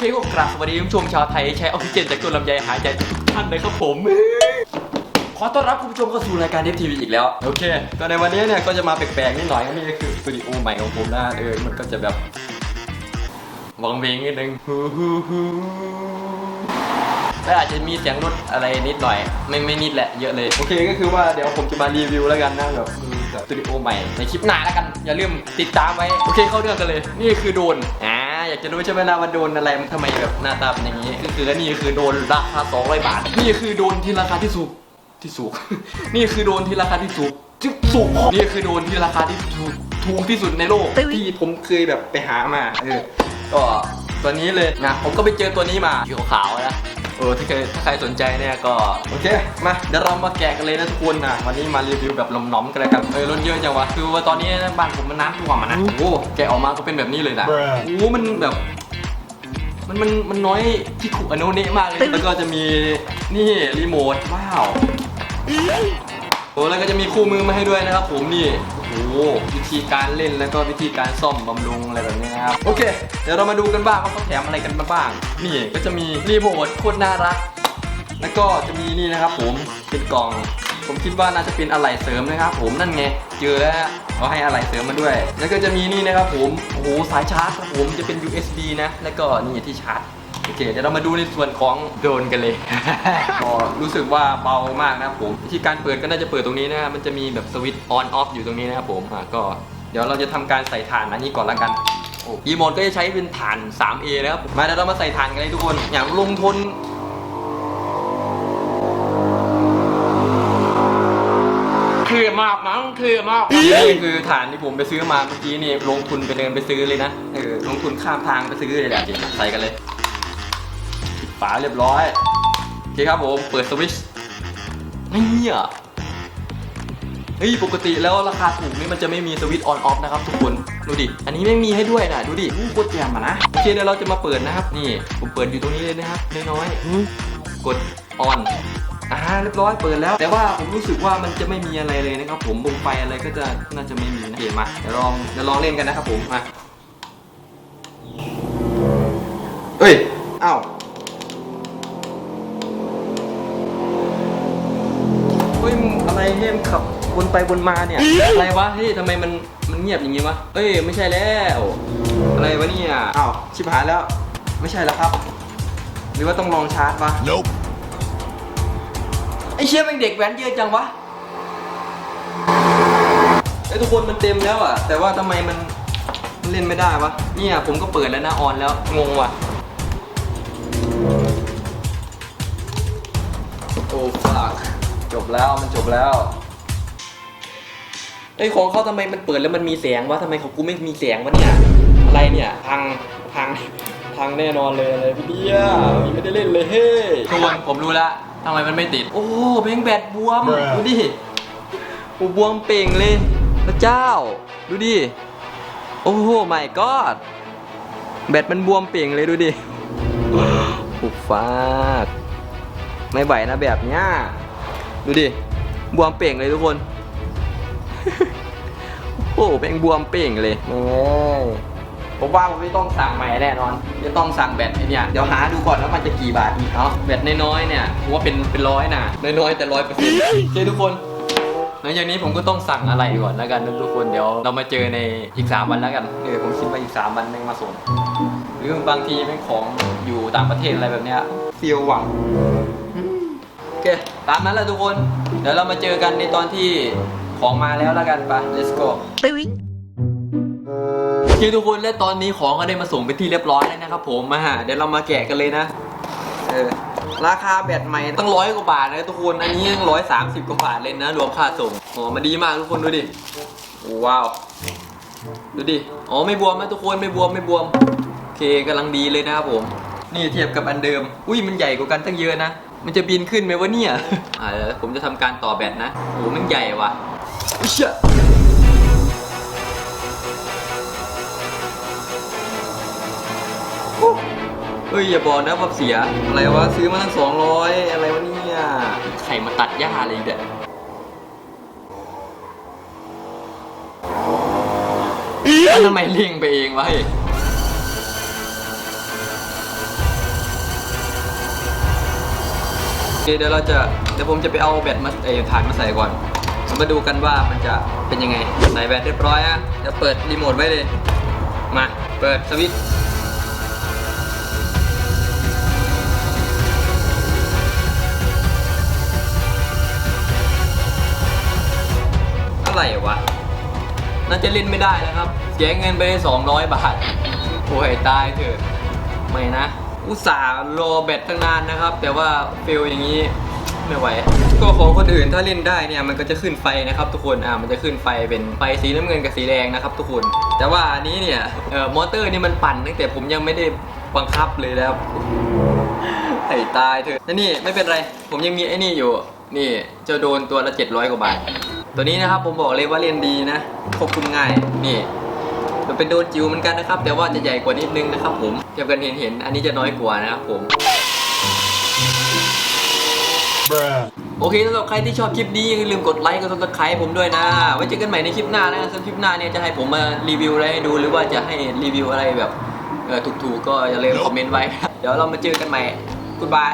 เคก็กราบสวัสดีผู้ชมชาวไทยใช้ออกซิเจนจากตัวลำไยหายใจทุกท่านเลยครับผม ขอต้อนรับคุณผู้ชมเข้าสู่รายการเดฟทีวีอีกแล้ว โอเคก็ในวันนี้เนี่ยก็จะมาแปลกๆนิดหน่อยก็นี่ก็คือสตูดิโอใหม่ของผมนะเออมันก็จะแบบวังเวงนิดนึงฮู้ฮู้ฮู้และอาจจะมีเสียงรถอะไรนิดหน่อย ไม่ไม่นิดแหละเยอะเลย โอเคก็คือว่าเดี๋ยวผมจะมารีวิวแล้วกันนะแบบมีแบบสตูดิโอใหม่ในคลิปหน้าแล้วกัน อย่าลืมติดตามไว้ โอเคเข้าเรื่องกันเลย นี่คือโดรนอ่า อยากจะรู้ใช่ไหมนะว่าโดรนอะไรมันทำไมแบบหน้าตาเป็นอย่างนี้ก็คือนี่คือโดรนราคา 200 บาท นี่คือโดรนที่ราคาที่สูงที่สูง นี่คือโดรนที่ราคาที่สูงที่สูงนี่คือโดรนที่ราคาที่ถูกถูกที่สุดในโลกที่ผมเคยแบบไปหามาเออก็ตัวนี้เลยนะผมก็ไปเจอตัวนี้มาสีขาวๆนะ เออถ้าใครถ้าใครสนใจเนี่ยก็โอเคมาเดี๋ยวเรามาแกะกันเลยนะทุกคนนะวันนี้มารีวิวแบบล้อมๆกันเลยครับเออรถเยอะจังวะคือว่าตอนนี้นะบ้านผมมันน้ำท่วมอะนะโอ้โหแกะออกมาก็เป็นแบบนี้เลยนะ Bruh โอ้โหมันแบบ มันมันมันน้อยที่ขุอนุเนะมากเลย แล้วก็จะมีนี่รีโมทว้าว โอ้แล้วก็จะมีคู่มือมาให้ด้วยนะครับผมนี่ โอ้โหวิธีการเล่นแล้วก็วิธีการซ่อมบำรุงอะไรแบบนี้นะครับ โอเค เดี๋ยวเรามาดูกันบ้างว่าเขาแถมอะไรกันบ้างนี่ก็จะมีรีโมทโคตรน่ารัก แล้วก็จะมีนี่นะครับ ผมเป็นกล่อง ผมคิดว่าน่าจะเป็นอะไหล่เสริมนะครับ ผมนั่นไงเจอแล้วเขาให้อะไหล่เสริมมาด้วย แล้วก็จะมีนี่นะครับ ผมโอ้โหสายชาร์จครับผมจะเป็น USB นะ แล้วก็นี่ที่ชาร์จ โอเคเดี๋ยวเรามาดูในส่วนของโดรนกันเลย ก็รู้สึกว่าเบามากนะครับผมวิธีการเปิดก็น่าจะเปิดตรงนี้นะครับมันจะมีแบบสวิตช์ออนออฟอยู่ตรงนี้นะครับผมอะก็เดี๋ยวเราจะทำการใส่ถ่านอันนี้ก่อนละกันโอ้รีโมทก็จะใช้เป็นถ่าน 3A นะครับมาเดี๋ยวเรามาใส่ถ่านกันเลยทุกคนอย่างลงทุนคือมากมั้งคือมากนี่คือฐานที่ผมไปซื้อมาเมื่อกี้นี่ลงทุนไปเดินไปซื้อเลยนะเออลงทุนข้ามทางไปซื้อเลยแหละใส่กันเลยปิด ฝาเรียบร้อย โอเคครับผม เปิดสวิตช์นี่อะเฮ้ยปกติแล้วราคาถูกนี่มันจะไม่มีสวิตช์ออนออฟนะครับทุกคนดูดิ อันนี้ไม่มีให้ด้วยนะดูดิโคตรแจ่มอะนะโอเคเดี๋ยวเราจะมาเปิดนะครับ นี่ผมเปิดอยู่ตรงนี้เลยนะครับน้อยๆกดออนอ่าเรียบร้อยเปิดแล้ว แต่ว่าผมรู้สึกว่ามันจะไม่มีอะไรเลยนะครับผมวงไฟอะไรก็จะน่าจะไม่มีนะเกมมาเดี๋ยวลองเดี๋ยวลองเล่นกันนะครับผมมาเอ้ยอ้าว ยมนขับวนไปวนมาเนี่ย อะไรวะ เฮ้ยทำไมมันมันเงียบอย่างงี้วะ เอ้ยไม่ใช่แล้ว อะไรวะเนี่ยอ้าวชิบหายแล้ว ไม่ใช่แล้วครับ หรือว่าต้องลองชาร์จวะ Nope ไอ้เชี่ยม่งเด็กแว้นเยอะจังวะไอ้ทุกคนมันเต็มแล้วอะแต่ว่าทำไมมันมันเล่นไม่ได้วะ เนี่ยผมก็เปิดแล้วนะออนแล้วงงว่ะ โอ้ฟัก จบแล้วมันจบแล้วไอ้ยของเขาทำไมมันเปิดแล้วมันมีแสงวะทำไมของกูไม่มีแสงวะเนี่ย อะไรเนี่ยพังพังพังแน่นอนเลยอะไรพี่เดียมีไม่ได้เล่นเลยเฮ้ยทุกคนผมรู้ละทำไมมันไม่ติด โอ้เพลงแบตบวม Bruh ดูดิโอ้บวมเป่งเลยพระเจ้า ดูดิ โอ้โหไม่กอดแบตมันบวมเป่งเลยดูดิ อุบฟาก ไม่ไหวนะแบบเนี้ย ดูดิ บวมเป่งเลยทุกคน โอ้โหแม่งบวมเป่งเลยแม่งผมว่าผมไม่ต้องสั่งใหม่แน่นอน จะต้องสั่งแบตไอ้เนี่ยเดี๋ยวหาดูก่อนว่ามันจะกี่บาทดีเนาะแบตน้อยๆเนี่ยผมว่าเป็นเป็นร้อยนะน้อยๆแต่ร้อยเปอร์เซ็นต์โอเคทุกคนหลังจากนี้ผมก็ต้องสั่งอะไรก่อนแล้วกันนะทุกคนเดี๋ยวเรามาเจอในอีก 3 วันแล้วกันเออผมคิดว่าอีก 3 วันแม่งมาส่งหรือบางทีแม่งของอยู่ต่างประเทศอะไรแบบเนี้ยเฟียวหวังโอ เค ตามนั้นแหละทุกคน เดี๋ยวเรามาเจอกันในตอนที่ของมาแล้วแล้วกันไป let's go โอเคทุกคนและตอนนี้ของก็ได้มาส่งไปนที่เรียบร้อยแล้วนะครับผมมาฮะเดี๋ยวเรามาแกะกันเลยนะ เออ ราคาแบตใหม่ตั้งร้อยกว่าบาทนะทุกคน อันนี้ยังร้อยสามสิบกว่าบาทเลยนะ รวมค่าส่งอ๋อมาดีมากทุกคนดูดิโอ้ว้าว ดูดิ อ๋อไม่บวมนะทุกคนไม่บวมไม่บวม โอเคกำลังดีเลยนะครับผม นี่เทียบกับอันเดิม อุ้ยมันใหญ่กว่ากันตั้งเยอะนะ มันจะบินขึ้นไหมวะเนี่ย อ่าเดี๋ยวผมจะทำการต่อแบตนะโอ้มันใหญ่ว่ะอุ๊ยเชี่ยเฮ้ยอย่าบอกนะว่าเสีย อะไรวะซื้อมาตั้งสองร้อยอะไรวะเนี่ยใครมาตัดหญ้าอะไรอีกเด็ดทำไมเลี่ยงไปเองวะ เคเดี๋ยวเราจะเดี๋ยวผมจะไปเอาแบตมาเออถ่านมาใส่ก่อนมาดูกันว่ามันจะเป็นยังไง ใส่แบตเรียบร้อยอะเดี๋ยวเปิดรีโมทไว้เลย มาเปิดสวิตช์อะไรวะ น่าจะเล่นไม่ได้แล้วครับเสียเงินไป200 บาทโอ้ยตายเถอะไม่นะ อุตส่าห์รอแบตตั้งนานนะครับ แต่ว่าเฟลอย่างนี้ไม่ไหวก็ของคนอื่นถ้าเล่นได้เนี่ยมันก็จะขึ้นไฟนะครับ ทุกคนอ่ามันจะขึ้นไฟเป็นไฟสีน้ำเงินกับสีแดงนะครับ ทุกคน แต่ว่าอันนี้เนี่ยเอ่อมอเตอร์นี่มันปั่นตั้งแต่ผมยังไม่ได้บังคับเลยนะครับไอ้ตายเถอะนี่ไม่เป็นไร ผมยังมีไอ้นี่อยู่ นี่จะโดนตัวละ700กว่าบาท ตัวนี้นะครับผมบอกเลยว่าเล่นดีนะควบคุมง่ายนี่ มันเป็นโดนจิวเหมือนกันนะครับ แต่ว่าจะใหญ่กว่านิดนึงนะครับ ผมเทียบกันเห็นเห็นๆอันนี้จะน้อยกว่านะครับผมโอเคสำหรับใครที่ชอบคลิปนี้อย่าลืมกดไลค์กดซับสไครต์ผมด้วยนะ ไว้เจอกันใหม่ในคลิปหน้านะสำหรับคลิปหน้าเนี่ยจะให้ผมมารีวิวอะไรให้ดูหรือว่าจะให้รีวิวอะไรแบบเออถูกๆก็อย่าลืมคอมเมนต์ไว้ เดี๋ยวเรามาเจอกันใหม่กุดบาย